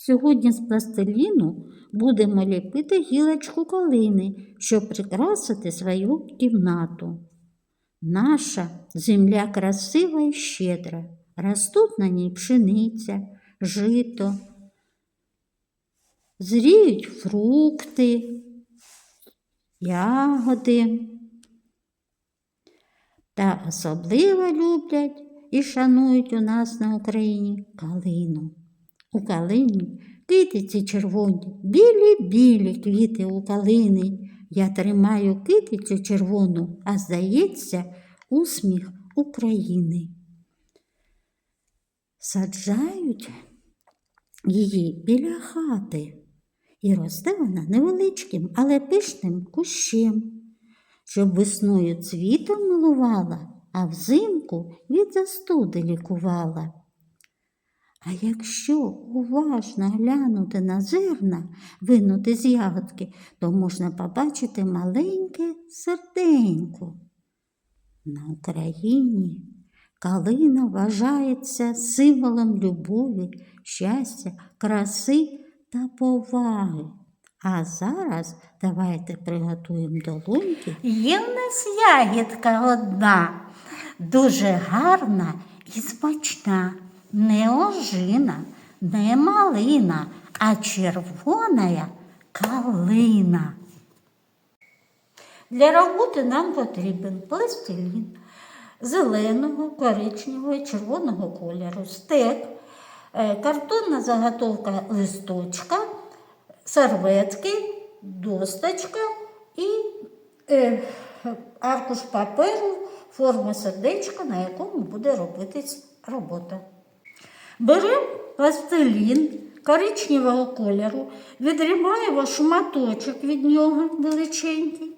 Сьогодні з пластиліну будемо ліпити гілочку калини, щоб прикрасити свою кімнату. Наша земля красива і щедра. Ростуть на ній пшениця, жито, зріють фрукти, ягоди. Та особливо люблять і шанують у нас на Україні калину. У калині китиці червоні, білі-білі квіти у калини. Я тримаю китицю червону, а здається, усміх України. Саджають її біля хати, і росте вона невеличким, але пишним кущем, щоб весною цвітом милувала, а взимку від застуди лікувала. А якщо уважно глянути на зерна, винути з ягодки, то можна побачити маленьке серденько. На Україні калина вважається символом любові, щастя, краси та поваги. А зараз давайте приготуємо долоньки. Є в нас ягідка одна, дуже гарна і смачна, не ожина, не малина, а червона калина. Для роботи нам потрібен пластилін зеленого, коричневого і червоного кольору, стек, е, картонна заготовка листочка, серветки, досточка і е, аркуш паперу, форма сердечка, на якому буде робитись робота. Беремо пластилін коричневого кольору, відрібаємо шматочок від нього величенький,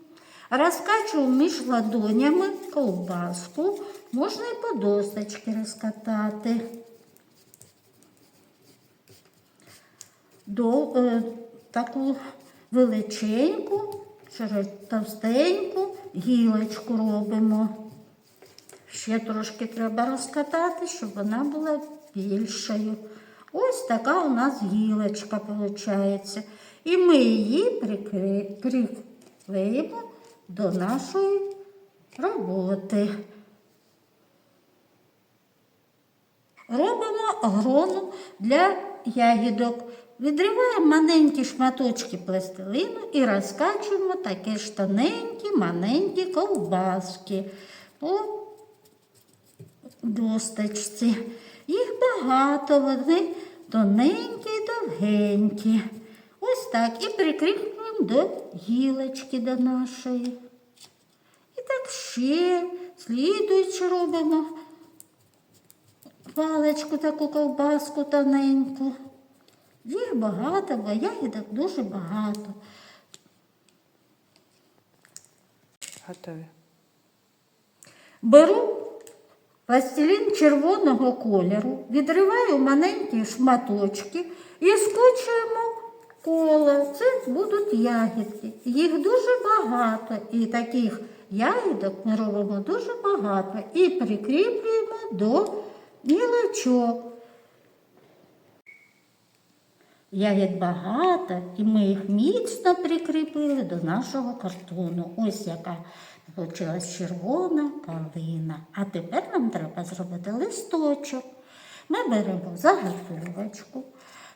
розкачуємо між ладонями ковбаску, можна і по досточки розкатати. До, е, таку величеньку, товстеньку гілочку робимо. Ще трошки треба розкатати, щоб вона була більшою. Ось така у нас гілочка виходить. І ми її приклеїмо до нашої роботи. Робимо грону для ягідок. Відриваємо маленькі шматочки пластилину і розкачуємо такі ж тоненькі, маленькі ковбаски по досточці. Їх багато, вони тоненькі і довгенькі. Ось так. І прикріплюємо до гілочки до нашої. І так ще слідуючи робимо паличку таку ковбаску тоненьку. Їх багато, бо ягідок дуже багато. Готові. Беру пластилін червоного кольору, відриваю маленькі шматочки і скочуємо коло. Це будуть ягідки. Їх дуже багато. І таких ягідок ми робимо дуже багато і прикріплюємо до гілочок. Ягід багато, і ми їх міцно прикріпили до нашого картону. Ось яка вийшла червона калина. А тепер нам треба зробити листочок. Ми беремо заготовочку,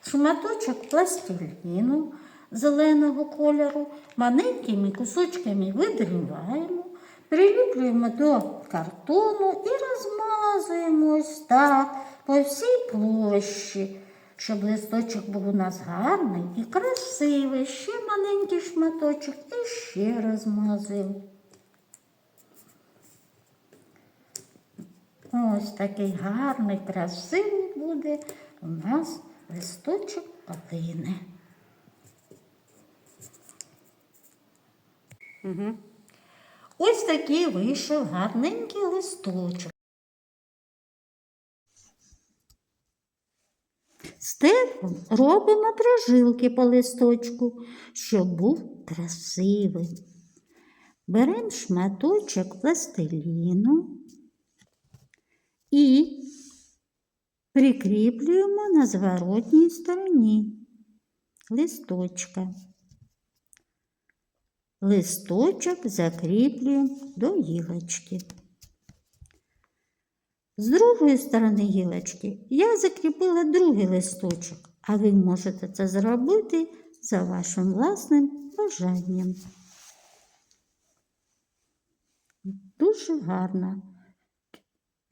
шматочок пластиліну зеленого кольору, маленькими кусочками видриваємо, приліплюємо до картону і розмазуємо ось так по всій площі щоб листочок був у нас гарний і красивий. Ще маленький шматочок і ще розмазуємо. Ось такий гарний, красивий буде у нас листочок калини. Угу. Ось такий вийшов гарненький листочок. Степлом робимо прожилки по листочку, щоб був красивий. Беремо шматочок пластиліну і Прикріплюємо на зворотній стороні листочка. Листочок закріплюємо до гілочки. З другої сторони гілочки я закріпила другий листочок, а ви можете це зробити за вашим власним бажанням. Дуже гарна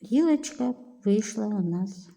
гілочка вийшла у нас.